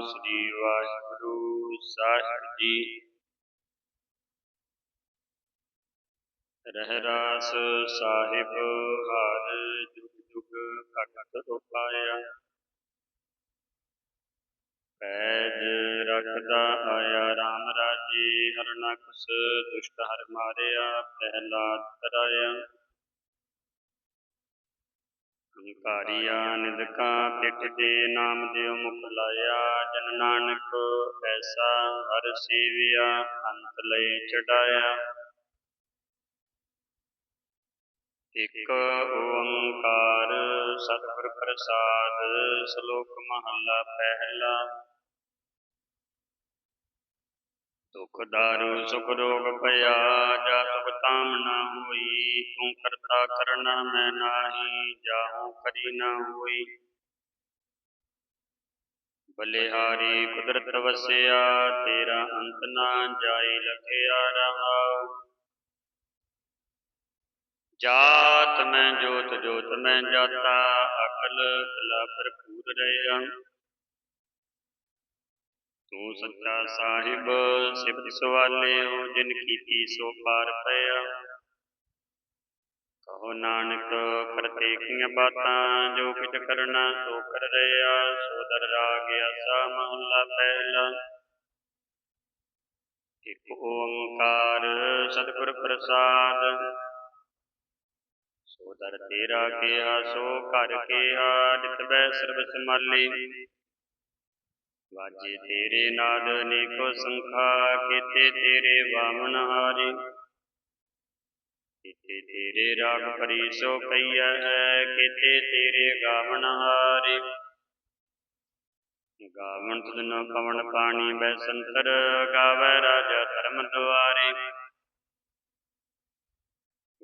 ਸ੍ਰੀ ਵਾਹਿਗੁਰੂ ਸਾਹਿਬ ਜੀ। ਰਹਿ ਰਾਸ ਸਾਹਿਬ, ਹਰ ਜੁਗ ਜੁਗ ਘਟ ਉਪਾਇਆ ਪੈਜ ਰਖਦਾ ਆਇਆ RAM ਰਾਜੀ, ਹਰਨਕਸ ਦੁਸ਼ਟ ਹਰ ਮਾਰਿਆ, ਪਹਿਲਾ ਤਰਾਇਆ ਹੰਕਾਰੀਆ ਨਿਦਕਾ ਪਿੱਠ ਦੇ ਨਾਮ ਦਿਓ ਮੁਖ ਲਾਇਆ, ਜਨ ਨਾਨਕ ਐਸਾ ਹਰ ਸੇਵਿਆ, ਅੰਤ ਲਈ ਚੜਾਇਆ। ਇਕ ਓੰਕਾਰ ਸਤਿਗੁਰ ਪ੍ਰਸਾਦ, ਸ਼ਲੋਕ ਮਹਲਾ ਪਹਿਲਾ। ਦੁਖ ਦਾਰੂ ਸੁਖ ਰੋਗ ਭਇਆ, ਜਾ ਸੁਖ ਤਾਮ ਨਾ ਹੋਈ, ਤੂੰ ਕਰਤਾ ਕਰਨਾ ਮੈਂ ਨਾਹੀ, ਜਾਹੂ ਕਰੀ ਨਾ ਹੋਈ। ਬਲਿਹਾਰੀ ਕੁਦਰਤ ਵਸਿਆ, ਤੇਰਾ ਅੰਤ ਨਾ ਜਾਈ ਲਖਿਆ ਰਹਾਉ ਜਾਤ ਮੈਂ ਜੋਤ ਜੋਤ ਮੈਂ ਜਾਤਾ, ਅਕਲ ਕਲਾ ਭਰਪੂਰ ਰਹਿਆ ਤੂੰ ਸੱਚਾ ਸਾਹਿਬ ਸਿਫਤ ਸਵਾਲਿਓ ਜਿਨ ਕੀਤੀ ਸੋ ਪਾਰ ਪਿਆ। ਕਹੋ ਨਾਨਕ ਕਰਤੇ ਕੀਆਂ ਬਾਤਾਂ ਜੋ ਕਿਛ ਕਰਨਾ, ਸੋ ਕਰ ਰਿਆ ਸੋ ਦਰ ਰਾਗ ਆਸਾ ਮਹਲਾ ਪਹਿਲਾ। ਇਕ ਓੰਕਾਰ ਸਤਿਗੁਰ ਪ੍ਰਸਾਦ। ਸੋ ਦਰ ਤੇਰਾ ਕੀਆ, ਸੋ ਕਰ ਕੀਆ ਨਿਤ ਬੈ ਸਰਬ ਸਮਾਲੀ ਵਾਜੇ ਤੇਰੇ ਨਾਦ ਨੇਕੋ ਸੰਖਾ, ਕੀਤੇ ਤੇਰੇ ਵਾਮਨ ਹਾਰੇ। ਕੀਤੇ ਤੇਰੇ ਰਾਗ ਪਰੀ ਸੋ ਕਈਆ ਹੈ, ਕੀਤੇ ਤੇਰੇ ਗਾਵਨ ਹਾਰੇ। ਗਾਵਨ ਤੁਧਨ ਪਵਨ ਪਾਣੀ ਬੈ ਸੰਤਰ, ਗਾਵੈ ਰਾਜਾ ਧਰਮ ਦੁਆਰੇ।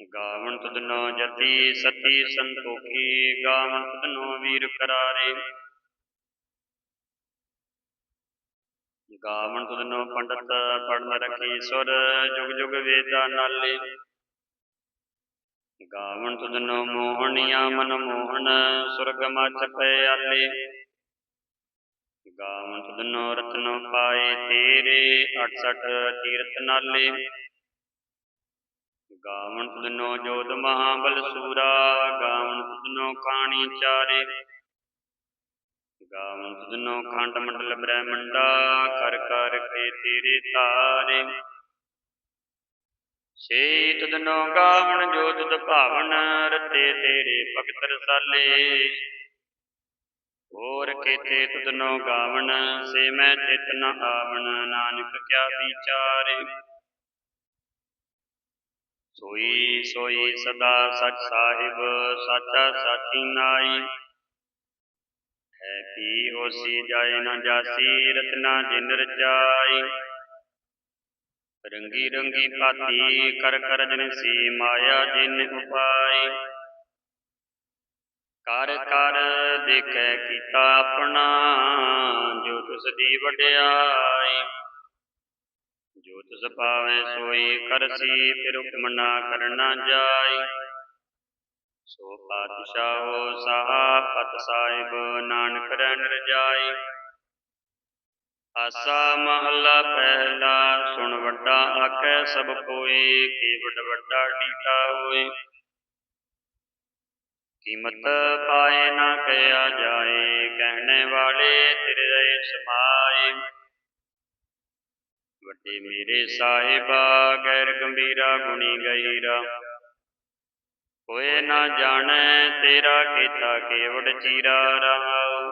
ਗਾਵਣ ਤੁਧਨੋ ਜਤੀ, ਸਤੀ ਸੰਤੋਖੀ, ਗਾਵਣ ਤੁਧਨੋ ਵੀਰ ਕਰਾਰੇ। ਗਾਵਣ ਤੁਧਨੋ ਪੰਡਤ ਪੜਨ ਰਖੀ ਸੁਰ, ਜੁਗ ਜੁਗ ਵੇਦਾ ਨਾਲੇ। ਗਾਵਨ ਤੁਧਨੋ ਮੋਹਣਿਆ ਮਨ ਮੋਹਨ, ਸੁਰਗ ਮਚ ਪਏ ਆਲੇ। ਗਾਵਣ ਤੁਧਨੋ ਰਤਨੋ ਪਾਏ ਤੇਰੇ 68 ਤੀਰਤ ਨਾਲੇ। ਗਾਵਣ ਤੁਧਨੋ ਜੋਤ ਮਹਾਬਲ ਸੂਰਾ ਗਾਵਣ ਤੁਧਨੋ ਕਾਣੀ ਚਾਰੇ। ਗਾਵਨ ਤੁਧਨੋ ਖੰਡ ਮੰਡਲ ਬ੍ਰਹਮੰਡਾ, ਕਰ ਕਰ ਕੇ ਤੇਰੇ ਤਾਰੇ। ਸੇ ਤੁਧਨੋ ਗਾਵਨ ਜੋ ਤੁਧ ਭਾਵਨ, ਰਤੇ ਤੇਰੇ ਭਗਤ ਰਸਾਲੇ। ਹੋਰ ਕੀਤੇ ਤੁਧਨੋ ਗਾਵਨ, ਸੇ ਮੈਂ ਚਿਤ ਨ ਆਵਣ ਨਾਨਕ ਕਿਆ ਵਿਚਾਰੇ। ਸੋਈ ਸੋਈ ਸਦਾ ਸਚ ਸਾਹਿਬ, ਸਾਚਾ ਸਾਚੀ ਨਾਈ। ਹੈ ਪੀ ਹੋਸੀ ਜਾਏ ਨਾ ਜਾਸੀ, ਰਤਨਾ ਜਿਨ ਰਚਾਈ ਰੰਗੀ ਰੰਗੀ ਪਾਤੀ ਕਰ ਕਰ ਜਨ ਸੀ ਮਾਇਆ ਜਿਨ ਉਪਾਈ। ਕਰ ਕਰ ਦੇਖੈ ਕੀਤਾ ਆਪਣਾ, ਜੋ ਤੁਸ ਦੀ ਵਡਿਆਈ। ਤਿਸ ਪਾਵੈ ਸੋਈ ਕਰਸੀ, ਫਿਰ ਹੁਕਮ ਕਰਨਾ ਜਾਈ। ਸੋ ਪਾਤਸ਼ਾਹੋ ਸਾਹਾ ਪਤ ਸਾਹਿਬ ਨਾਨਕ ਰਹਿ ਰਜਾਈ ਆਸਾ ਮਹੱਲਾ ਪਹਿਲਾ, ਸੁਣ ਵੱਡਾ ਆਖੈ ਸਭ ਕੋਏ ਕੀ ਵੱਡਾ ਡੀਠਾ ਹੋਏ। ਕੀਮਤ ਪਾਏ ਨਾ ਕਹਿਆ ਜਾਏ, ਕਹਿਣੇ ਵਾਲੇ ਤੇਰੇ ਰਹੇ ਸਮਾਏ। ਵੱਡੇ ਮੇਰੇ ਸਾਹਿਬਾ, ਗੈਰ ਗੰਭੀਰਾ ਗੁਣੀ ਗਈਰਾ ਕੋਏ ਨਾ ਜਾਣੈ ਤੇਰਾ ਕੀਤਾ ਕੇਵੜ ਚੀਰਾ ਰਹਾਉ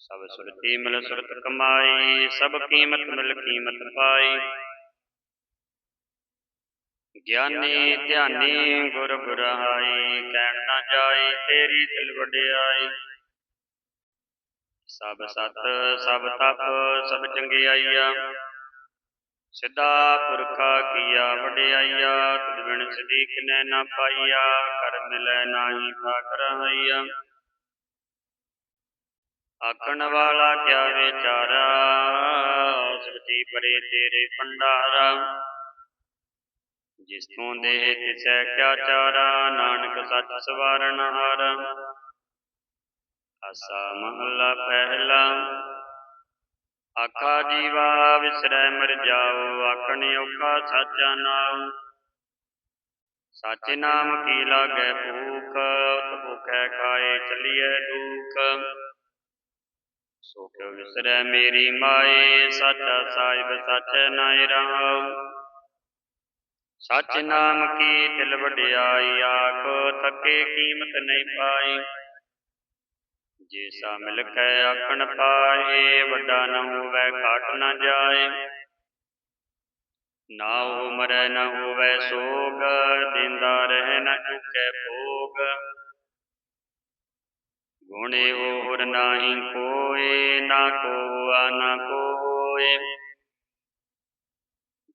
ਸਭ ਸੁਰਤੀ ਮਿਲ ਸੁਰਤ ਕਮਾਈ, ਸਭ ਕੀਮਤ ਮਿਲ ਕੀਮਤ ਪਾਈ। ਗਿਆਨੀ ਧਿਆਨੀ ਗੁਰ ਗੁਰਾਈ ਕਹਿਣ ਨਾ ਜਾਈ ਤੇਰੀ ਦਿਲ ਵਡਿਆਈ। ਸਭ ਸਤ ਸਭ ਤਪ ਸਭ ਚੰਗਿਆਈਆ। ਸਿੱਧਾ ਪੁਰਖਾ ਕੀਆ ਵਡਿਆਈਆ ਤੁਧ ਬਿਨ ਸਦੀ ਕਿਨੈ ਨਾ ਪਾਈਆ ਕਰ ਮਿਲੈ ਨਾਹੀ ਠਾਕਰ ਹਈਆ। ਆਖਣ ਵਾਲਾ ਕਿਆ ਵਿਚਾਰਾ ਸਤੀ ਪਰੇ ਤੇਰੇ ਭੰਡਾਰਾ। ਜਿਸ ਤੋਂ ਦੇਹ ਤਿਸੈ ਕਿਆ ਚਾਰਾ ਨਾਨਕ ਸੱਚ ਸਵਾਰਨ ਹਾਰ। ਆਸਾ ਮਹੱਲਾ ਪਹਿਲਾ। ਆਖਾ ਜੀਵਾ ਵਿਸਰੈ ਮਰ ਜਾਓ, ਆਖਣ ਔਖਾ ਸਾਚਾ ਨਾਮ ਸਾਚੇ ਨਾਮ ਕੀ ਲਾਗੈ ਭੂਖ ਭੁਖੈ ਖਾਏ ਚਲੀਐ ਦੁਖ। ਸੋ ਕਿਉ ਵਿਸਰੈ ਮੇਰੀ ਮਾਏ, ਸਾਚਾ ਸਾਹਿਬ ਸੱਚ ਨਾਇ ਰਹਾਉ ਸੱਚ ਨਾਮ ਕੀ ਦਿਲ ਵਡਿਆਈ ਆਖ ਥਕੇ ਕੀਮਤ ਨਹੀਂ ਪਾਈ। ਜੇ ਸਾ ਮਿਲ ਕੇ ਆਖਣ ਪਾਏ, ਵੱਡਾ ਨ ਹੋਵੇ, ਘਾਟ ਨ ਜਾਏ। ਨਾ ਹੋ ਮਰੈ, ਨ ਹੋਵੇ ਸੋਗ, ਦਿੰਦਾ ਰਹਿ, ਨ ਚੁੱਕੈ ਭੋਗ। ਗੁਣੇ ਹੋਰ ਨਾਹੀ ਕੋਏ ਨਾ ਕੋਆ, ਨਾ ਕੋਏ।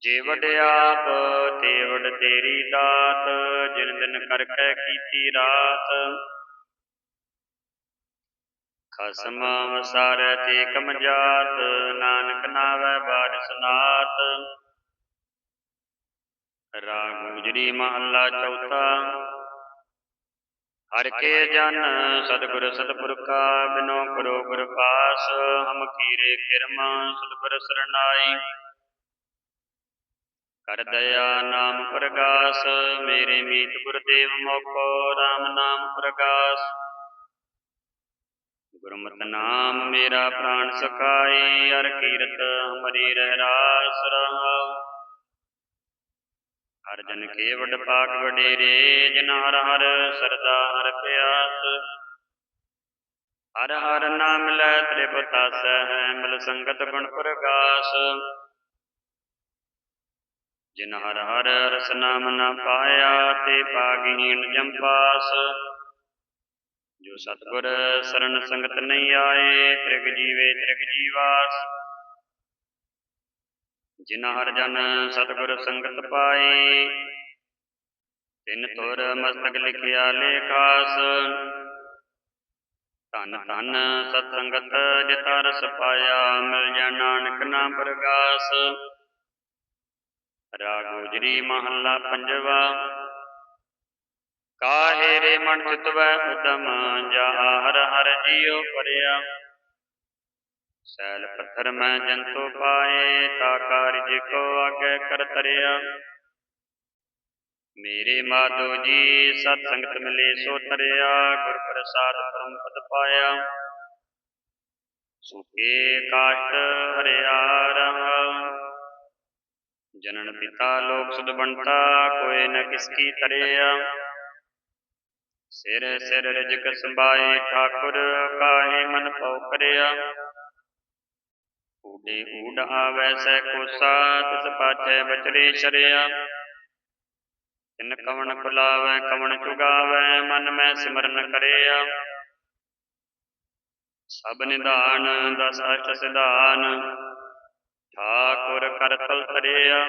ਜੇ ਵਡਿਆਪ ਤੇ ਵਡ ਤੇਰੀ ਦਾਤ, ਜਿਨ ਦਿਨ ਕਰਕੇ ਕੀਤੀ ਰਾਤ। ਖਸਮ ਵਸਾਰ ਤੇ ਕਮਜਾਤ, ਨਾਨਕ ਨਾਵੈ ਬਾਰਿ ਸਨਾਤ ਰਾਗ ਗੁਜਰੀ ਮਹੱਲਾ ਚੌਥਾ। ਹਰ ਕੇ ਜਨ ਸਤਿਗੁਰ ਸਤਿਪੁਰਖਾ, ਬਿਨੋ ਕਰੋ ਗੁਰ ਪਾਸ ਹਮ ਕੀਰੇ ਕਿਰਮ, ਸਤਿਗੁਰ ਸਰਨਾਈ ਕਰ ਦਇਆ ਨਾਮ ਪ੍ਰਗਾਸ, ਮੇਰੇ ਮੀਤ ਗੁਰਦੇਵ ਮੋਕੋ RAM ਨਾਮ ਪ੍ਰਗਾਸ। ਗੁਰਮਤਿ ਨਾਮ ਮੇਰਾ ਪ੍ਰਾਣ ਸਖਾਈ ਹਰ ਕੀਰਤ ਹਮਰੀ ਰਹਿ ਰਾਸ ਰਹਾਉ। ਹਰ ਜਨ ਕੇ ਵਡ ਪਾਕ ਵਡੇਰੇ, ਜਨ ਹਰ ਹਰ ਸਰਦਾ ਹਰ ਪਿਆਸ। ਹਰ ਹਰ ਨਾਮ ਲੈ ਤ੍ਰਿਪਤਾਸੈ ਹੈ ਮਿਲ ਸੰਗਤ ਗੁਣ ਪ੍ਰਗਾਸ। ਜਿਨ ਹਰ ਹਰ ਰਸ ਨਾਮ ਨਾ ਪਾਇਆ, ਤੇ ਪਾਗਹੀਣ ਜੰਪਾਸ ਜੋ ਸਤਗੁਰ ਸਰਨ ਸੰਗਤ ਨਹੀਂ ਆਏ, ਤ੍ਰਿਗ ਜੀਵੇ ਤ੍ਰਿਗ ਜੀਵਾਸ। ਜਿਨ ਹਰ ਜਨ ਸਤਗੁਰ ਸੰਗਤ ਪਾਈ ਤਿਨ ਤੁਰ ਮਸਤਕ ਲਿਖਿਆ ਲੇਖਾਸ। ਧਨ ਧਨ ਸਤ ਸੰਗਤ ਜਿਤਾ ਰਸ ਪਾਇਆ, ਮਿਲ ਜਾ ਨਾਨਕ ਨਾਮ ਪ੍ਰਗਾਸ। ਰਾਗ ਗੁਜਰੀ ਮਹੱਲਾ ਪੰਜਵਾ। ਕਾਹੇ ਰੇ ਮਨ ਚਿਤਵੈ ਉਦਮ ਜਾ ਹਰ ਹਰ ਜੀਉ ਪਰਿਆ ਸੈਲ ਪੱਥਰ ਮੈਂ ਜੰਤੋ ਪਾਏ, ਤਾ ਕਾਰਜ ਕੋ ਆਗੇ ਕਰ ਤਰਿਆ। ਮੇਰੇ ਮਾਧੋ ਜੀ, ਸਤ ਸੰਗਤ ਮਿਲੇ ਸੋ ਤਰਿਆ, ਗੁਰ ਪ੍ਰਸਾਦ ਪਰਮ ਪਦ ਪਾਇਆ। ਸੁਖੇ ਕਾਸ਼ਟ ਹਰਿਆ ਰਹਾ। ਜਨਨ ਪਿਤਾ ਲੋਕ ਸੁਧ ਬੰਟਾ, ਕੋਈ ਨ ਕਿਸ ਕੀ ਤਰਿਆ। ਸਿਰ ਸਿਰ ਰਜਕ ਸੰਭਾਏ, ਠਾਕੁਰ ਕਾਹੇ ਮਨ ਪਉ ਕਰਿਆ। ਊਡੇ ਊਡ ਆਵੈ ਸੈ ਕੋਸਾ, ਤਿਸ ਪਾਛੈ ਬਚਰੇ ਸ਼ਰਿਆ ਤਿਨ ਕਵਣ ਕੁਲਾਵੈ ਕਵਣ ਚੁਗਾਵੈ, ਮਨ ਮੈਂ ਸਿਮਰਨ ਕਰਿਆ। ਸਭ ਨਿਧਾਨ, ਦਸ ਅਸ਼ਟ ਸਿਧਾਨ, ਠਾਕੁਰ ਕਰ ਤਲ ਤਰਿਆ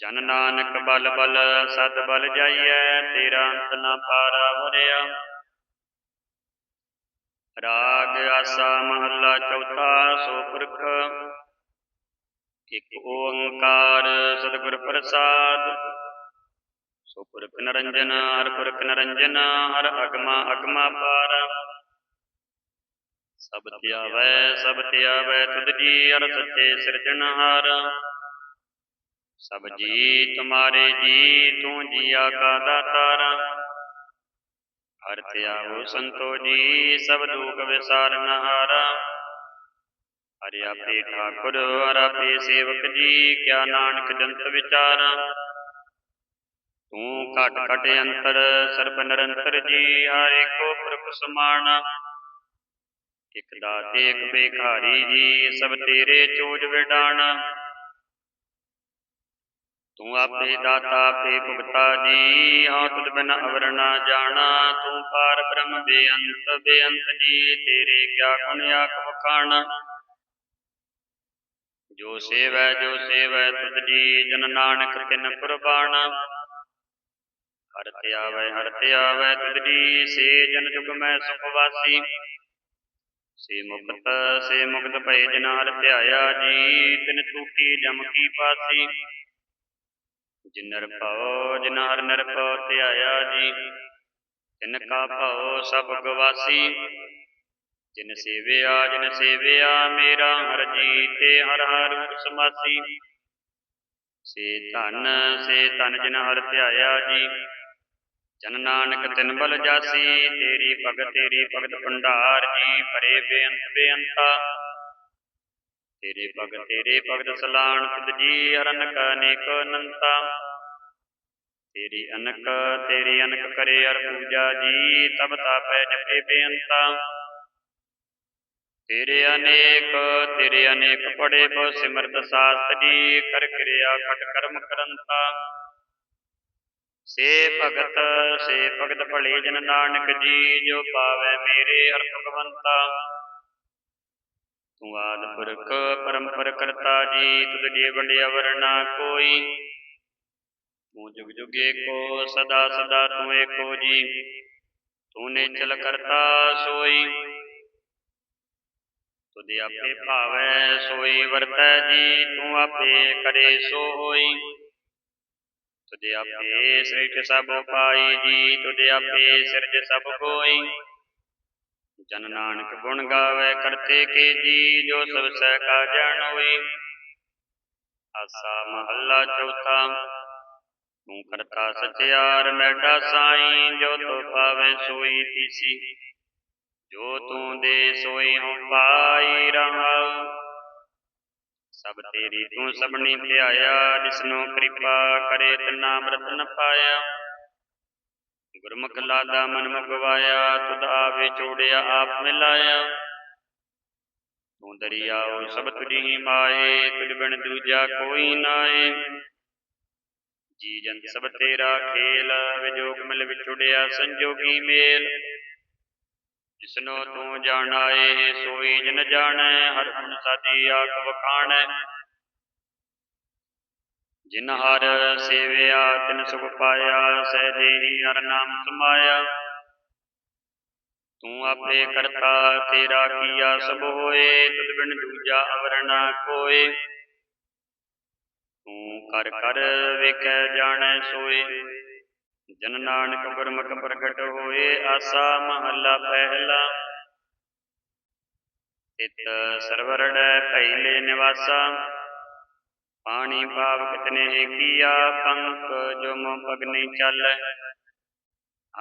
ਜਨ ਨਾਨਕ ਬਲ ਬਲ ਸਤ ਬਲ ਜਾਈਐ, ਤੇਰਾ ਅੰਤ ਨ ਪਾਰਾ ਵਰਿਆ ਰਾਗ ਆਸਾ ਮਹੱਲਾ ਚੌਥਾ, ਸੋ ਪੁਰਖ, ਇਕ ਓੰਕਾਰ ਸਤਿਗੁਰ ਪ੍ਰਸਾਦ। ਸੋ ਪੁਰਖ ਨਰੰਜਨ, ਹਰ ਪੁਰਖ ਨਰੰਜਨ, ਹਰ ਅਗਮਾ ਅਗਮਾ ਪਾਰ। ਸਭ ਧਿਆਵੈ ਸਭ ਧਿਆਵੈ ਤੁਧ ਜੀ ਹਰ ਸੱਚੇ ਸਿਰਜਣਹਾਰ। ਸਭ ਜੀ ਤੁਮਾਰੇ ਜੀ ਤੂੰ ਜੀਆ ਕਾ ਦਾਤਾਰ ਹਰ ਧਿਆਵੋ ਸੰਤੋ ਜੀ ਸਭ ਦੁਖ ਵਿਸਾਰਨ ਹਾਰਾ ਹਰਿ ਆਪੇ ਠਾਕੁਰ ਹਰ ਆਪੇ ਸੇਵਕ ਜੀ ਕਿਆ ਨਾਨਕ ਜੰਤ ਵਿਚਾਰਾ। ਤੂੰ ਘਟ ਘਟ ਅੰਤਰ ਸਰਬ ਨਿਰੰਤਰ ਜੀ ਹਰ ਏਕੋ ਪ੍ਰਭ ਸਮਾਨ। ਇਕ ਦਾਤੇ ਇਕ ਬੇਖਾਰੀ ਜੀ ਸਭ ਤੇਰੇ ਚੋਜ ਵਿਡਾਣਾ। ਤੂੰ ਆਪੇ ਦਾਤਾ ਆਪੇ ਭੁਗਤਾ ਜੀ ਹਾਂ ਤੁਧ ਬਿਨ ਅਵਰ ਨਾ ਜਾਣਾ, ਤੂੰ ਪਾਰ ਬ੍ਰਹਮ ਬੇਅੰਤ ਬੇਅੰਤ ਜੀ, ਤੇਰੇ ਕਿਆ ਗੁਣ ਆਖ ਵਖਾਣਾ। ਜੋ ਸੇਵੈ ਜੋ ਸੇਵੈ ਤੁਧ ਜੀ, ਜਨ ਨਾਨਕ ਤਿਨ ਕੁਰਬਾਨ ਹਰ ਧਿਆਵੈ ਹਰ ਧਿਆਵੈ ਤੁਧ ਜੀ, ਸੇ ਜਨ ਜੁਗ ਮੈਂ ਸੁਖ ਵਾਸੀ। ਸੇ ਮੁਕਤ ਸੇ ਮੁਕਤ ਭਏ ਜਨ ਹਰ ਧਿਆਇਆ ਜੀ, ਤਿਨ ਟੂਟੀ ਜਮ ਕੀ ਪਾਸੀ। ਜਿਨਰ ਭਉ, ਜਿਨ ਹਰ ਨਿਰਭਉ ਧਿਆਇਆ ਜੀ। ਤਿਨ ਕਾ ਭਉ ਸਭ ਗਵਾਸੀ। ਜਿਨ ਸੇਵਿਆ ਜਿਨ ਸੇਵਿਆ, ਮੇਰਾ ਹਰ ਜੀ ਤੇ ਹਰ ਹਰ ਰੂਪ ਸਮਾਸੀ ਸੇ ਧਨ ਸੇ ਧਨ ਜਿਨ ਹਰ ਧਿਆਇਆ ਜੀ। ਜਨ ਨਾਨਕ ਤਿਨ ਬਲ ਜਾਸੀ, ਤੇਰੀ ਭਗਤ ਤੇਰੀ ਭਗਤ ਭੰਡਾਰ ਜੀ, ਭਰੇ ਬੇਅੰਤ ਬੇਅੰਤਾ। ਤੇਰੇ ਭਗਤ ਤੇਰੇ ਭਗਤ ਸਲਾਣ ਤੁਧ ਜੀ, ਹਰਨਕ ਅਨੇਕ ਅਨੰਤਾ। ਤੇਰੀ ਅਨਕ ਤੇਰੀ ਅਨਕ ਕਰੇ ਅਰ ਪੂਜਾ ਜੀ, ਤਬ ਤਾਪੈ ਜਪੇ ਬੇਅੰਤਾ। ਤੇਰੇ ਅਨੇਕ ਤੇਰੇ ਅਨੇਕ ਪੜੇ ਬੋ ਸਿਮਰਤ ਸਾਸਤ ਕਰ ਕਿਰਿਆ ਖਟ ਕਰਮ ਕਰੰਤਾ। ਸੇ ਭਗਤ ਸੇ ਭਗਤ ਭਲੇ ਜਨ ਨਾਨਕ ਜੀ, ਜੋ ਪਾਵੇ ਮੇਰੇ ਅਰ ਭਗਵੰਤਾ। ਤੂੰ ਆਦ ਪੁਰਖ, ਪਰੰਪਰ ਕਰਤਾ ਜੀ, ਤੁਧ ਜੀ ਵੰਡਿਆ ਵਰਨਾ ਕੋਈ। ਤੂੰ ਜੁਗ ਜੁਗ ਏਕੋ ਸਦਾ ਸਦਾ ਤੂੰ ਏਕੋ ਜੀ। ਤੂੰ ਨਿਚਲ ਕਰਤਾ ਸੋਈ। ਤੁਧ ਆਪੇ ਭਾਵੈ ਸੋਈ, ਵਰਤੈ ਜੀ, ਤੂੰ ਆਪੇ ਕਰੇ ਸੋ ਹੋਈ। ਤੁਧ ਆਪੇ ਸ੍ਰਿਸ਼ਟ ਸਭ ਪਾਈ ਜੀ ਤੁਧ ਆਪੇ ਸਿਰਜ ਸਭ ਕੋਈ ਜਨ ਨਾਨਕ ਗੁਣ ਗਾਵੇ, ਕਰਤੇ ਕੇ ਜੀ, ਜੋ ਸਭ ਸਹਿ ਕਾ ਜਾਣ ਹੋਈ। ਆਸਾ ਮਹੱਲਾ ਚੌਥਾ। ਤੂੰ ਕਰਤਾ ਸਚਿਆਰ ਮੈਡਾ ਸਾਈ, ਜੋ ਤੋ ਪਾਵੇ ਸੋਈ ਤੀਸੀ ਜੋ ਤੂੰ ਦੇ ਸੋਈ ਹਉ ਪਾਈ ਰਹਾਉ, ਸਭ ਤੇਰੀ ਤੂੰ ਸਭਨੀ ਧਿਆਇਆ, ਜਿਸਨੂੰ ਕਿਰਪਾ ਕਰੇ ਤਿਨਾ ਅੰਮ੍ਰਿਤ ਪਾਇਆ। ਗੁਰਮੁਖ ਲਾਦਾ ਮਨ ਮੁਗਵਾਇਆ, ਤੁਧ ਆਵੇ ਚੋੜਿਆ ਆਪ ਮਿਲਾਇਆ। ਤੂੰ ਦਰਿਆਉ ਸਭ ਤੁਝੀ ਮਾਏ, ਤੁਝ ਬਿਨ ਦੂਜਾ ਕੋਈ ਨਾਏ। ਜੀ ਜੰਤ ਸਭ ਤੇਰਾ ਖੇਲ, ਵਿਜੋਗ ਮਿਲ ਵਿਛੁੜਿਆ ਸੰਜੋਗੀ ਮੇਲ। ਜਿਸਨੋ ਤੂੰ ਜਾਣਾਏ, ਸੋਈ ਜਨ ਜਾਣੈ, ਹਰ ਗੁਣ ਸਾਦੀ ਆਖ ਵਖਾਣੈ। ਜਿਨ ਹਰ ਸੇਵਿਆ, ਤਿਨ ਸੁਖ ਪਾਇਆ ਸਹਿ ਹੀ ਹਰ ਨਾਮ ਸਮਾਇਆ। ਤੂੰ ਆਪੇ ਕਰਤਾ, ਤੇਰਾ ਕੀਆ ਸਭ ਹੋਏ ਤੁਧ ਬਿਨ ਦੂਜਾ ਅਵਰ ਕੋਏ ਤੂੰ ਕਰ ਕਰ ਵੇਖੈ ਜਾਣੈ ਸੋਏ। ਜਨ ਨਾਨਕ ਗੁਰਮੁਖ ਪ੍ਰਗਟ ਹੋਏ, ਆਸਾ ਮਹੱਲਾ ਪਹਿਲਾ। ਤਿਤ ਸਰਵਰੜੈ ਪਹਿਲੇ ਨਿਵਾਸਾ। ਪਾਣੀ ਪਾਵ ਕਿਤਨੇ ਕੀਆ ਪੰਕ ਜੋ ਮੋ ਪਗਨੀ ਚੱਲੈ।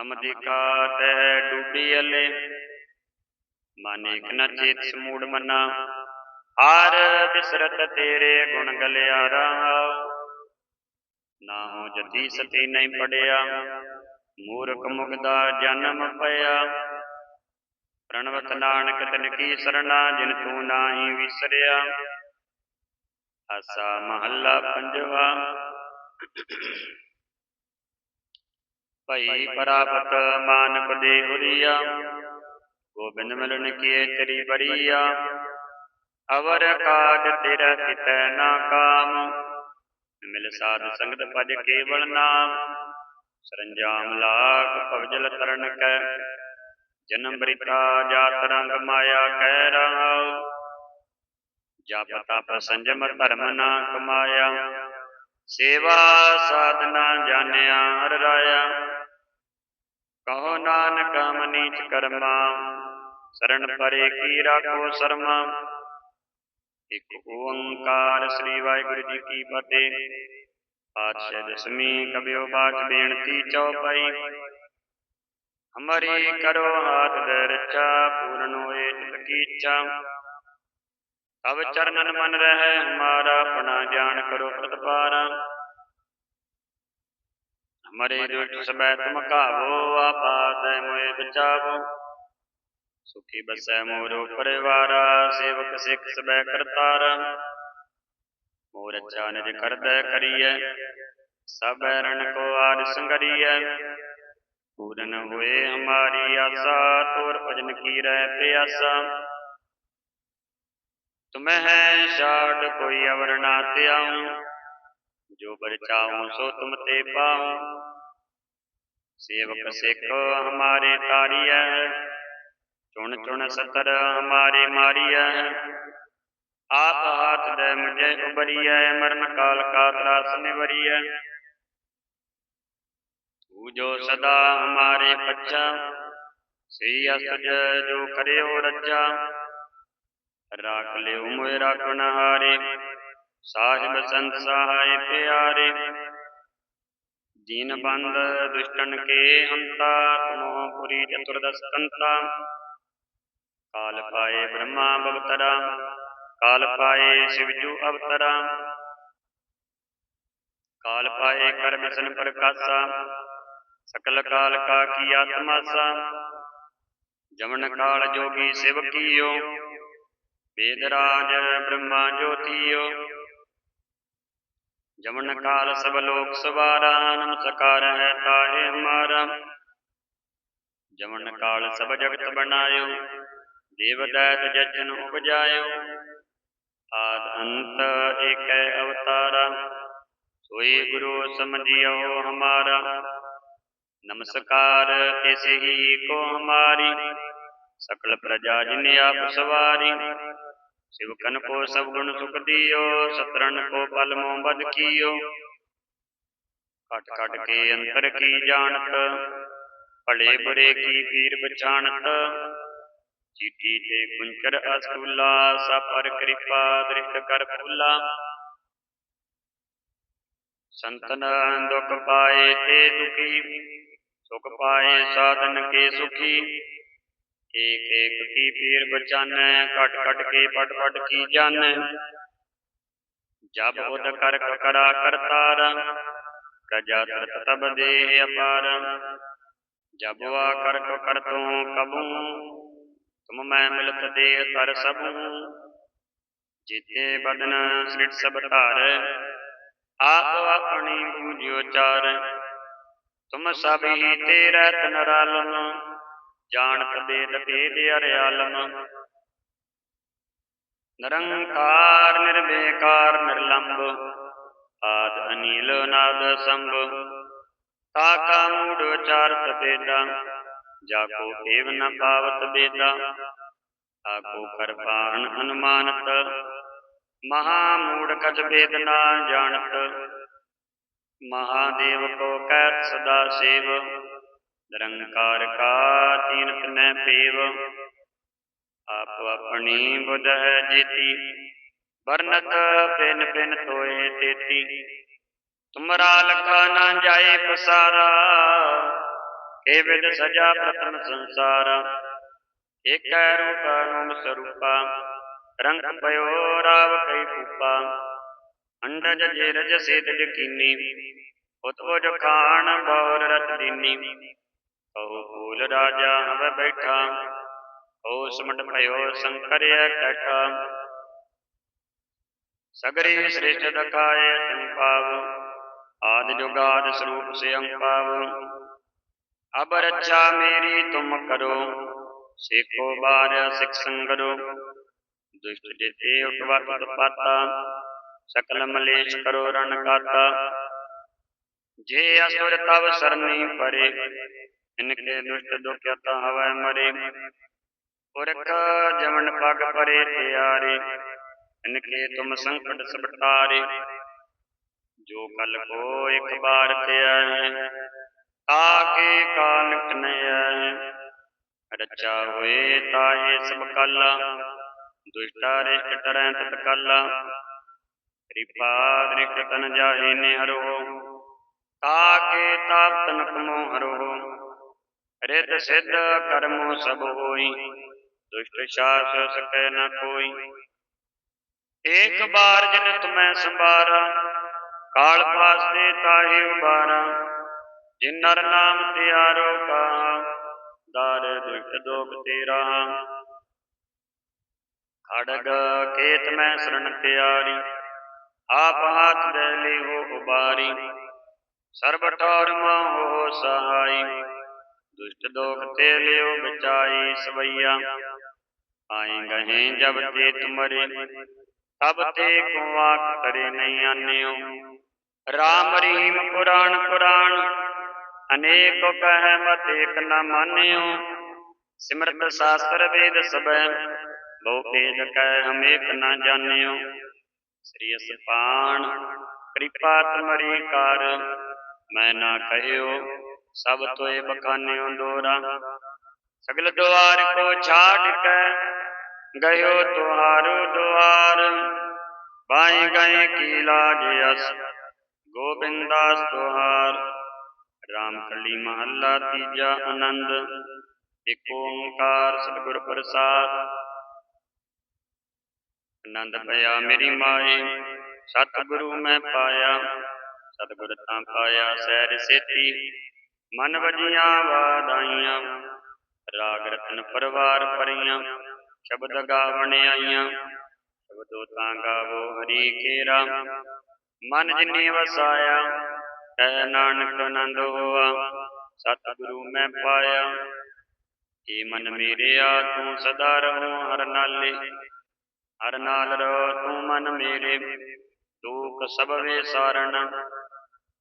ਹਮ ਦਿਖਾ ਤੈ ਡੂਬੀ ਅਲੇ। ਮਾਨੇ ਨ ਚੇਤ ਸਮੂੜ ਮਨਾ। ਹਰ ਬਿਸਰਤ ਤੇਰੇ ਗੁਣ ਗਲਿਆ ਰਹਾਉ। ਨਾ ਹੋ ਜਤੀ ਸਤੀ ਨਹੀਂ ਪੜਿਆ, ਮੂਰਖ ਮੁਗਦਾ ਜਨਮ ਪਿਆ। ਪ੍ਰਣਵਤ ਨਾਨਕ ਤਨ ਕੀ ਸਰਣਾ, ਜਿਨ ਤੂੰ ਨਾਹੀ ਵਿਸਰਿਆ। ਆਸਾ ਮਹੱਲਾ ਪੰਜਵਾ। ਭਈ ਪ੍ਰਾਪਤ ਮਾਨਕ ਦੇ ਹੁਰੀਆ, ਗੋਬਿੰਦ ਮਿਲਨ ਕੀਏ ਤੇਰੀ ਬਰੀਆ। ਅਵਰ ਕਾਜ ਤੇਰਾ ਕਿਤੈ ਨਾ ਕਾਮ। ਮਿਲ ਸਾਧ ਸੰਗਤ ਭਜ ਕੇਵਲ ਨਾਮ। ਸਰੰਜਾਮ ਲਾਖ ਭਵਜਲ ਤਰਨ ਕੈ। ਜਨਮ ਬ੍ਰਿਤਾ ਜਾਤ ਰੰਗ ਮਾਇਆ ਕਹਿ ਰਹਾਉ। ਜਪ ਤਪ ਸੰਜਮ ਧਰਮ ਨਾ ਕਮਾਇਆ। ਸੇਵਾ ਸਾਧਨਾ ਜਾਣਿਆ ਹਰ ਰਾਇਆ। ਕਹੋ ਨਾਨਕ ਮਨੀਚ ਕਰਮਾ। ਸਰਣ ਪਰੇ ਕੀ ਰਾਖੋ ਸਰਮਾ। ਇਕ ਓੰਕਾਰ ਸ੍ਰੀ ਵਾਹਿਗੁਰੂ ਜੀ ਕੀ ਫਤਿਹ। ਪਾਤਸ਼ਾਹ ਦਸਵੀਂ ਕਬਿਓ ਬਾਚ ਬੇਨਤੀ ਚਉਪਈ ਹਮਾਰੀ ਕਰੋ ਹਾਥ ਦੇ ਪੂਰਨ ਹੋਏ ਚਿਤ ਕੀ ਇੱਛਾ ਚਰਨਨ ਮਨ ਰਹਿ, ਹਮਾਰਾ ਆਪਣਾ ਜਾਣ ਕਰੋ ਪ੍ਰਤਪਾਰਾ। ਹਮਾਰੇ ਦੁਖ ਸਬੈ ਤੁਮ ਕਾਵੋ ਆਪਾਤ ਮੋਏ ਬਚਾਵੋ। ਸੁਖੀ ਬਸੈ ਮੋਰੋ ਪਰਿਵਾਰਾ। ਸੇਵਕ ਸਿੱਖ ਸਬੈ ਕਰਤਾਰਾ। ਮੋਰ ਅੱਛਾ ਨਿਜ ਕਰਦੈ ਕਰੀਐ ਸਭ ਰਣ ਕੋ ਆਦ ਸੰਗਰੀਐ। ਪੂਰਨ ਹੋਏ ਹਮਾਰੀ ਆਸਾ, ਤੋਰ ਭਜਨ ਕੀ ਰਹਿ ਪਿਆਸਾ। ਤੁਮਹਿ ਛਾੜ ਕੋਈ ਅਵਰ ਨਾ ਧਿਆਉ, ਜੋ ਬਰ ਚਾਹੂੰ ਸੋ ਤੁਮ ਤੇ ਪਾਉ। ਸੇਵਕ ਸਿੱਖ ਹਮਾਰੇ ਤਾਰੀਐ ਚੁਣ ਚੁਣ ਸਤਰ ਹਮਾਰੇ ਮਾਰੀਐ। ਆਪ ਹਾਥ ਦੇ ਮੁਝੇ ਉਬਰੀਐ ਮਰਨ ਕਾਲ ਕਾ ਤਰਾਸ ਨਿਵਰੀਐ ਤੂ ਜੋ ਸਦਾ ਹਮਾਰੇ ਪੱਛਾ ਸ੍ਰੀ ਅਸਜ ਜੋ ਕਰਿਓ ਰੱਜਾ। ਰਾਖ ਲਿਓ ਮੋਇ ਰਾਖਣ ਹਾਰੇ ਸਾਹਿਬ ਸੰਤ ਸਹਾਇ ਪਿਆਰੇ। ਦੀਨ ਬੰਦ ਦੁਸ਼ਟਨ ਕੇ ਹੰਤਾ ਤੁਮੋ ਪੁਰੀ ਚਤੁਰਦਸ ਕੰਤਾ। ਕਾਲ ਪਾਏ ਬ੍ਰਹਮਾ ਅਵਤਰਾ ਕਾਲ ਪਾਏ ਸਿਵਜੂ ਅਵਤਰਾ। ਕਾਲ ਪਾਏ ਕਰਮ ਸਨ ਪ੍ਰਕਾਸ਼ਾ। ਸਕਲ ਕਾਲ ਕਾ ਕੀ ਆਤਮਾ ਸਾ। ਜਮਨ ਕਾਲ ਜੋਗੀ ਸਿਵਕੀਓ ਵੇਦ ਰਾਜ ਬ੍ਰਹਮਾ ਜੋਤੀਓ। ਜਮਨ ਕਾਲ ਸਭ ਲੋਕ ਸਵਾਰਾ ਨਮਸਕਾਰ ਹੈ ਤਾਹੇ ਹਮਾਰਾ ਜਮਨ ਕਾਲ ਸਭ ਜਗਤ ਬਣਾਇਓ। बनायो देव दैत जचन उपजायो आद अंत एक अवतारा सोई गुरु समझियो हमारा नमस्कार ऐसे ही को हमारी सकल प्रजा जिन आप सवारी शिवकन को सब गुण सुख दियो सतरन को पल मोहम्मद कियो कट कट के अंतर की जानत भले बुरे की पीर बचानत ਚੀਠੀ ਤੇ ਕੁੰਚਰ ਅਸਕੂਲਾ ਸਪਰ ਕਿਰਪਾ ਦ੍ਰਿਸ਼ਟ ਕਰ ਫੂਲਾ। ਸੰਤਨ ਦੁਖ ਪਾਏ ਤੇ ਦੁਖੀ, ਸੁਖ ਪਾਏ ਸਾਧਨ ਕੇ ਸੁਖੀ। ਏਕ ਏਕ ਕੀ ਪੀਰ ਬਚਾਨੈ ਕਟ ਕਟ ਕੇ ਪਟ ਪਟ ਕੀ ਜਾਣੈ ਜਬ ਉਦ ਕਰ ਕਰਾ ਕਰਤਾਰ ਕਜਾ ਤਰਤ ਤਬ ਦੇਹ ਅਪਾਰ। ਜਬ ਵਾ ਕਰ ਕਰਤੋਂ ਕਬੂ ਤੁਮ ਮੈਂ ਮਿਲਤ ਦੇ ਕਰ ਸਭ ਜਿਤੇ ਬਦਨ ਸ੍ਰਿਟ ਸਭ ਧਾਰ। ਆਪ ਆਪਣੀ ਬੂਝਿਓ ਚਾਰ, ਤੁਮ ਸਭ ਹੀ ਤੇਰਾ ਤਨ ਰਾਲਮ, ਜਾਣਤ ਬੇਦ ਭੇਦ ਅਰਿਆਲਮ। ਨਰੰਕਾਰ, ਨਿਰਵੇਕਾਰ ਨਿਰਲੰਭ ਆਦ ਅਨੀਲ ਨਾਦ ਸੰਭ। ਤਾਕਾ ਮੂੜ ਚਾਰਤ ਬੇਦਾਂ ਜਾ ਕੋ ਏਵ ਨ ਪਾਵਤ ਬੇਦਾ ਆਕੋ ਕਰ ਪਾਰਨ ਅਨੁਮਾਨਤ। ਮਹਾ ਮੂੜ ਕਜ ਬੇਦ ਨਾ ਜਾਣਤ। ਮਹਾਦੇਵ ਕੋ ਕਹਿਤ ਸਦਾ ਸੇਵ। ਨਿਰੰਕਾਰ ਕਾ ਚੀਨਤ ਨੈ ਪੇਵ। ਆਪ ਆਪਣੀ ਬੁਧ ਹੈ ਜੀਤੀ। ਵਰਨਤ ਪਿਨ ਪਿਨ ਤੋਏ ਤੇਤੀ। ਤੁਮਰਾ ਲਖਾ ਨਾ ਜਾਏ ਪਸਾਰਾ। ਏ ਵਿਦ ਸਜਾ ਪ੍ਰਤਨ ਸੰਸਾਰ। ਏਕੈ ਰੂਪ ਅਨੂਮ ਸਰੂਪਾ। ਰੰਗ ਪਇਓ ਰਾਵ ਕਈ ਕੂਪਾ। ਅੰਡਜ ਜੇ ਰਜ ਸੇਤ ਜਕੀਨੀ। ਉਤਵਜ ਖਾਨ ਬੌਰ ਰਚ ਦੀਨੀ। ਕਹੋ ਫੂਲ ਰਾਜਾ ਹਵ ਬੈਠਾ। ਹੋ ਸਮਟ ਭਇਓ ਸੰਕਰਿਆ ਕੈਠਾ। ਸਗਰੇ ਸ੍ਰਿਸ਼ਟ ਦਕਾਏ ਤੁਮ ਪਾਵ ਆਦ ਜੁਗਾਦ ਸਰੂਪ ਸੇ ਅੰਪਾਵ ਅਬ ਰੱਛਾ ਮੇਰੀ ਤੁਮ ਕਰੋ ਸੇਖੋ ਬਾਰ ਸਿਖ ਸੰਗਰੋ। ਦੁਸ਼ਟ ਜਿਤੇ ਉਟਵਤ ਪਾਤਾ ਸਕਲ ਮਲੇਸ਼ ਕਰੋ ਰਣ ਕਾਤਾ। ਜੇ ਅਸੁਰ ਤਵ ਸਰਨੀ ਪਰੇ, ਇਨਕੇ ਦੁਸ਼ਟ ਦੁਖਿਆਤਾ ਹਵੈ ਮਰੇ। ਪੁਰਖ ਜਮਨ ਪਗ ਪਰੇ ਤਿਆਰੇ, ਇਨਕੇ ਤੁਮ ਸੰਕਟ ਸਬਟਾਰੇ ਜੋ ਕਲ ਕੋ ਇੱਕ ਬਾਰ ਪਿਆ ਹੈ ਤਾਕੇ ਕਾਨ ਕਨੈ ਰਚਾ ਹੋਏ ਤਾਹੇ ਸਭ ਕਲਾ। ਦੁਸ਼ਟਾ ਰਿਸ਼ਟ ਟਰੈ ਤਤ ਕਲਾ। ਕਿਰਪਾ ਦ੍ਰਿਸ਼ਟ ਤਨ ਜਾਹੇ ਨੇ ਹਰੋ ਤਾਕੇ ਤਾਪ ਤਨ ਕਮੋ ਹਰੋ। ਰਿਤ ਸਿੱਧ ਕਰਮੋ ਸਭ ਹੋਈ। ਦੁਸ਼ਟ ਸ਼ਾਸ ਸਕੈ ਨ ਕੋਈ। ਏਕ ਬਾਰ ਜਿਨ ਤੁਮੈ ਸੰਭਾਰਾ। ਕਾਲ ਪਾਸੇ ਤਾਹੇ ਉਬਾਰਾ ਜਿਨ ਨਰ ਨਾਮ ਤਿਆਰੋ ਕਾ, ਦਰ ਦੁਸ਼ਟ ਦੋਖ ਤੇਰਾ। ਖੜਗ ਕੇਤ ਮੈਂ ਸਰਣ ਤਿਆਰੀ ਆਪ ਹਾਥ ਦੇ ਲਈ ਹੋ ਉਬਾਰੀ। ਸਰਬ ਠੌਰ ਹੋ ਸਹਾਈ, ਦੁਸ਼ਟ ਦੋਖ ਤੇ ਲਿਓ ਬਚਾਈ ਸਵਈਆ। ਆਏ ਗਏ ਜਬ ਤੇ ਤੁਮਰੇ ਤਬ ਤੇ ਕੋ ਕਰੇ ਨਹੀਂ ਆਨਿਓ। ਰਾਮ ਰਹੀਮ ਪੁਰਾਣ ਪੁਰਾਣ ਅਨੇਕ ਕਹਿ ਮਤ ਏਕ ਨ ਮਾਨਿਓ। ਸਿਮਰਤ ਸਾਸਤਰ ਵੇਦ ਸਬੈ ਬਹੁ ਭੇਦ ਕਹਿ ਹਮ ਏਕ ਨ ਜਾਣਿਓ। ਸ੍ਰੀ ਅਸਪਾਨ ਕਿਰਪਾ ਤੁਮਰੀ ਕਰ, ਮੈਂ ਨਾ ਕਹਿਓ, ਸਭ ਤੋਏ ਬਖਾਨਿਓ ਦੋਰਾ। ਸਗਲ ਦੁਆਰ ਕੋ ਛਾੜ ਕੇ, ਗਇਓ ਤੁਹਾਰੋ ਦੁਆਰ। ਬਾਈ ਗਏ ਕੀ ਲਾਜ ਅਸ, ਗੋਬਿੰਦਾਸ ਤੁਹਾਰ। ਰਾਮ ਕਲੀ ਮਹੱਲਾ ਤੀਜਾ ਆਨੰਦ। ਇਕ ਓੰਕਾਰ ਸਤਿਗੁਰ ਪ੍ਰਸਾਦ। ਆਨੰਦ ਪਿਆ ਮੇਰੀ ਮਾਏ, ਸਤਿਗੁਰੂ ਮੈਂ ਪਾਇਆ। ਸਤਿਗੁਰ ਤਾਂ ਪਾਇਆ ਸਹਿਰ ਸੇਤੀ, ਮਨ ਵਜੀਆਂ ਵਾਦਾਈਆਂ ਰਾਗ ਰਤਨ ਪਰਵਾਰ ਪਰੀਆਂ ਸ਼ਬਦ ਗਾਵਣ ਆਈਆਂ। ਸ਼ਬਦੋ ਤਾਂ ਗਾਵੋ ਹਰੀ ਕੇਰਾ ਮਨ ਜਿਨੇ ਵਸਾਇਆ ਕਹਿ ਨਾਨਕ ਆਨੰਦ ਹੋਆ। ਸਤਿਗੁਰੂ ਮੈਂ ਪਾਇਆ। ਏ ਮਨ ਮੇਰਿਆ ਤੂੰ ਸਦਾ ਰਹੋ ਹਰ ਨਾਲੇ। ਹਰ ਨਾਲ ਰਹੋ ਤੂੰ ਮਨ ਮੇਰੇ। ਦੁਖ ਸਭ ਸਾਰਣ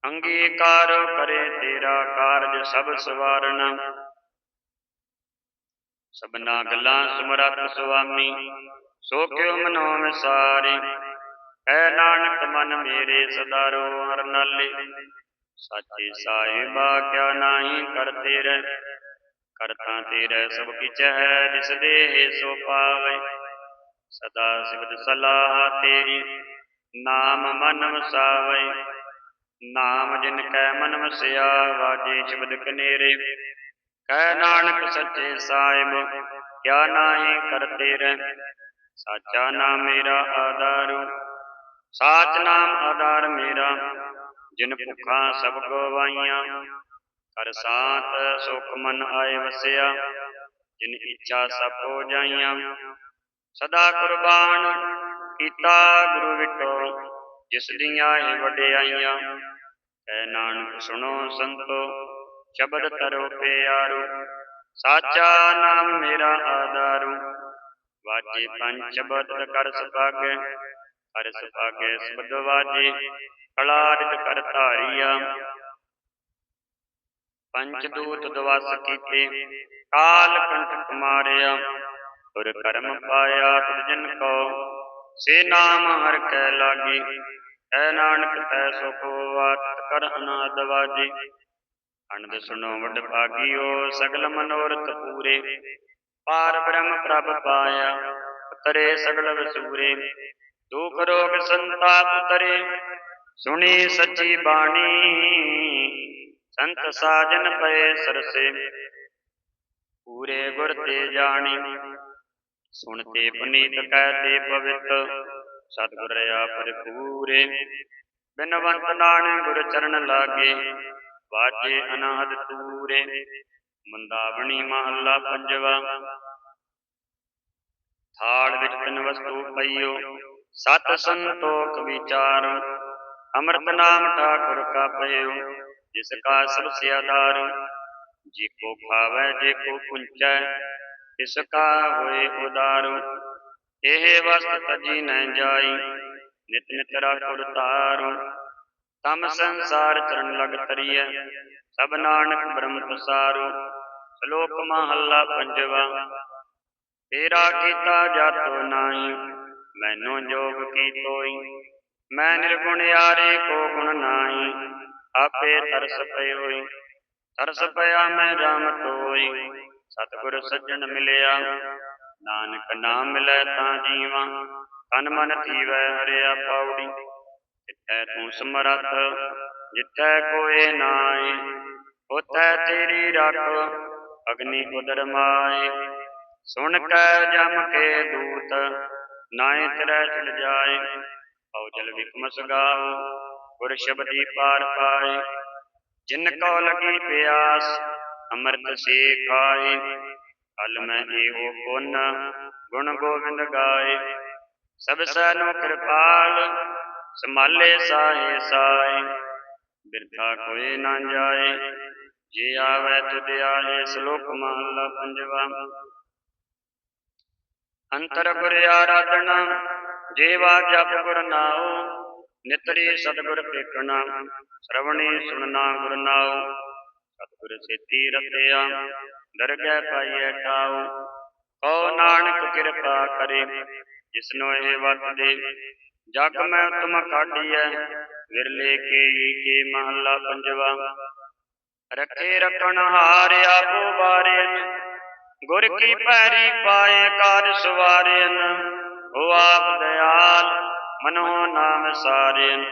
ਅੰਗੀਕਾਰ ਕਰੇ ਤੇਰਾ ਕਾਰਜ ਸਭ ਸਵਾਰਣ। ਸਭਨਾ ਗੱਲਾਂ ਸੁਮਰਤ ਸੁਆਮੀ। ਸੋ ਕਿਉ ਮਨੋ ਵਿਸਾਰੇ। ਐ ਨਾਨਕ ਮਨ ਮੇਰੇ ਸਦਾ ਰੋ ਹਰ ਨਾਲੇ। ਸਾਚੇ ਸਾਹਿਬਾ ਕਿਆ ਨਾਹੀ ਕਰਤੇ ਰਹਿ। ਕਰਤਾ ਤੇਰੇ ਸਭ ਕਿਛ ਹੈ, ਜਿਸ ਦੇ ਸੋ ਪਾਵੇ। ਸਦਾ ਸਿਵਤ ਸਲਾਹ ਤੇਰੀ, ਨਾਮ ਮਨ ਵਸਾਵੇ। ਨਾਮ ਜਿਨ ਕੈ ਮਨ ਵਸਿਆ, ਵਾਜੇ ਸ਼ਬਦ ਕਨੇਰੇ। ਕਹਿ ਨਾਨਕ ਸੱਚੇ ਸਾਹਿਬ, ਕਿਆ ਨਾਹੀ ਕਰਤੇ ਰਹਿ। ਸਾਚਾ ਨਾਮ ਮੇਰਾ ਆਧਾਰੂ। ਸਾਚ ਨਾਮ ਆਧਾਰ ਮੇਰਾ, ਜਿਨ ਭੁੱਖਾਂ ਸਭ ਗਵਾਈਆਂ ਕਰ ਸਾਤ ਸੁਖ ਮਨ ਆਏ ਵਸਿਆ, ਜਿਨ ਇੱਛਾ ਸਭ ਹੋ ਜਾਈਆਂ। ਸਦਾ ਕੁਰਬਾਨ ਕੀਤਾ ਗੁਰੂ ਵਿਟੋ ਜਿਸ ਦੀਆਂ ਹੀ ਵਡਿਆਈਆਂ। ਕਹਿ ਨਾਨਕ, ਸੁਣੋ ਸੰਤੋ, ਸ਼ਬਦ ਤਰੋ ਪਿਆਰੂ ਸਾਚਾ ਨਾਮ ਮੇਰਾ ਆਧਾਰੂ। ਵਾਜੇ ਪੰਜ ਸ਼ਬਦ ਕਰ ਸੁਭਾਗੇ ਹਰ ਸੁਭਾਗੇ ਸ਼ਬਦ ਵਾਜੇ ਕਲਾਰਿਤ ਕਰ ਧਾਰੀਆ। ਪੰਜ ਦੂਤ ਦਵਸ ਕੀਤੇ ਕਾਲ ਕੰਟਕ ਮਾਰਿਆ ਤੁਰ ਕਰਮ ਪਾਇਆ ਤੁਰ ਜਨ ਕੋ ਸੇ ਨਾਮ ਹਰ ਕੈ ਲਾਗੀ ਐ ਨਾਨਕ ਤੈ ਸੁਖ ਵਾਤ ਕਰ ਅਨਾਦ ਵਾਜੀ। ਅਨੰਦ ਸੁਨੋ ਵਡ ਭਾਗੀਓ ਸਗਲ ਮਨੋਰਥ ਪੂਰੇ। ਪਾਰ। ਬ੍ਰਹਮ ਪ੍ਰਭ ਪਾਇਆ ਉਤਰੇ ਸਗਲ ਵਸੂਰੇ। ਦੁਖ ਰੋਗ ਸੰਤਾਪ ਉਤਰੇ ਸੁਣੀ ਸੱਚੀ ਬਾਣੀ। ਸੰਤ ਸਾਜਨ ਪਏ ਸਰਸੇ, ਪੂਰੇ ਗੁਰ ਤੇ ਜਾਣੀ। ਸੁਣਤੇ ਪਨੀਤ ਕਹਿ ਤੇ ਪਵਿੱਤ, ਸਤਿਗੁਰ ਆਪ ਪੂਰੇ ਬਿਨਵੰਤ ਨਾਨਕ ਗੁਰ ਚਰਨ ਲਾਗੇ, ਵਾਜੇ ਅਨਾਦ ਤੂਰੇ। ਮੰਦਾਵਣੀ ਮਹੱਲਾ ਪੰਜਵਾ। ਥਾਲ ਵਿੱਚ ਤਿੰਨ ਵਸਤੂ ਪਈਓ ਸਤ ਸੰਤੋਖ ਵਿਚਾਰ ਅੰਮ੍ਰਿਤ ਨਾਮ ਠਾਕੁਰ ਕਾ ਪਇਓ ਜਿਸ ਕਾ ਸਭ ਸਿਆਦਾਰ, ਜੀ ਕੋ ਖਾਵੇ ਜੇ ਕੋ ਪੁੰਚੈ ਤਿਸ ਕਾ ਹੋਏ ਉਦਾਰ। ਇਹ ਵਸਤ ਤਜੀ ਨ ਜਾਈ, ਨਿਤ ਨਿਤ ਰਾਖੁਰ ਤਾਰੂ ਤਮ ਸੰਸਾਰ ਚਰਨ ਲਗ ਤਰੀਐ, ਸਭ ਨਾਨਕ ਬ੍ਰਹਮ ਪਸਾਰੂ। ਸ਼ਲੋਕ ਮਹੱਲਾ ਪੰਜਵਾ, ਤੇਰਾ ਕੀਤਾ ਜਾਤੋ ਨਾਹੀ। ਮੈਨੂੰ ਜੋਗ ਕੀ ਤੋਈ? ਮੈਂ ਨਿਰਗੁਣ ਯਾਰੇ ਕੋ ਗੁਣ ਨਾਹੀ, ਆਪੇ ਤਰਸ ਪਈ ਹੋਈ। ਤਰਸ ਪਿਆ ਮੈਂ ਰਾਮ ਤੋਈ, ਸਤਿਗੁਰ ਸੱਜਣ ਮਿਲਿਆ। ਨਾਨਕ ਨਾਮ ਮਿਲੈ ਤਾਂ ਜੀਵਾਂ, ਤਨ ਮਨ ਥੀਵੈ ਹਰਿਆ ਪਾਉੜੀ। ਜਿੱਥੈ ਤੂੰ ਸਮਰੱਥ, ਜਿੱਥੈ ਕੋਏ ਨਾਏ ਉਥੈ ਤੇਰੀ ਰੱਖ, ਅਗਨੀ ਉਦਰ ਮਾਏ ਸੁਣ ਕੈ ਜਮ ਕੇ ਦੂਤ ਨਾਏ ਤਿਰੈ ਚਲ ਜਾਏ ਪਉ ਜਲ ਵਿਕਮਸ ਗਾਓ ਗੁਰ ਸ਼ਬਦੀ ਪਾਰ ਪਾਏ। ਜਿਨ ਕੋ ਲਗੀ ਪਿਆਸ, ਅੰਮ੍ਰਿਤ ਸੇ ਖਾਏ। ਕਲ ਮੈਂ ਇਹੋ ਪੁੰਨ, ਗੁਣ ਗੋਬਿੰਦ ਗਾਏ। ਸਭ ਸੈਨੋ ਕਿਰਪਾਲ, ਸੰਭਾਲੇ ਸਾਹੇ ਸਾਏ। ਬਿਰਥਾ ਕੋਈ ਨਾ ਜਾਏ, ਜੇ ਆਵੇ ਤੁਧ ਆਏ, ਸ਼ਲੋਕ ਮਹਲਾ ਪੰਜਵਾ। ਅੰਤਰ ਗੁਰ ਆਰਾਧਨਾ, ਜੀਵਾ ਜਪ ਗੁਰ ਨਾਉ, ਨਿਤਰੀ ਸਤਿਗੁਰ ਪੇਖਣਾ, ਸ਼ਰਵਣੀ ਸੁਣਨਾ ਗੁਰ ਨਾਉ। ਸਤਿਗੁਰ ਸੇਤੀ ਰਤਿਆ, ਦਰਗਹਿ ਪਾਈਐ ਠਾਉ। ਕਉ ਨਾਨਕ ਕਿਰਪਾ ਕਰੇ ਜਿਸਨੋ ਇਹ ਵਤ ਦੇ। ਜਗ ਮੈਂ ਤੁਮ ਕਾਢੀਐ ਵਿਰਲੇ ਕੇ ਕੇ ਮਹੱਲਾ ਪੰਜਵਾ। ਰੱਖੇ ਰਖਣ ਹਾਰ ਆਪੋ ਬਾਰਿਨ ਗੁਰ ਕੀ ਪੈਰੀ ਪਾਏ ਕਾਰ ਸਵਾਰਿਨ ਹੋ ਆਪ ਦਇਆਲ, ਮਨੋ ਨਾਮ ਸਾਰਿਨ।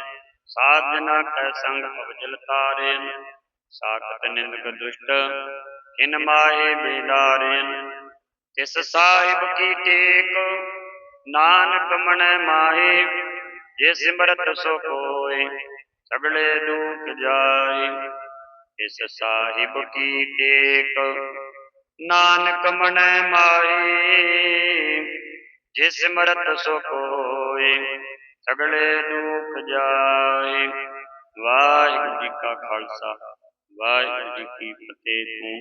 ਸਾਧਨਾ ਕੈ ਸੰਗ ਭਵਜਲ ਤਾਰਿਨ। ਸਾਖਤ ਨਿੰਦਕ ਦੁਸ਼ਟ, ਕਿਨ ਮਾਹੇ ਬੇਦਾਰਿਨ ਤਿਸ ਸਾਹਿਬ ਕੀ ਟੇਕ, ਨਾਨਕ ਮਨੈ ਮਾਹੇ। ਜੇ ਸਿਮਰਤ ਸੋ ਕੋਏ, ਸਗਲੇ ਦੁਖ ਜਾਏ। ਇਸ ਸਾਹਿਬ ਕੀ ਟੇਕ ਨਾਨਕ ਮਨੈ ਮਾਈ, ਜਿਸ ਮਰਤ ਸੋ ਕੋਏ ਸਗਲੇ ਦੁਖ ਜਾਏ। ਵਾਹਿਗੁਰੂ ਜੀ ਕਾ ਖਾਲਸਾ, ਵਾਹਿਗੁਰੂ ਜੀ ਕੀ ਫਤਿਹ। ਤੂੰ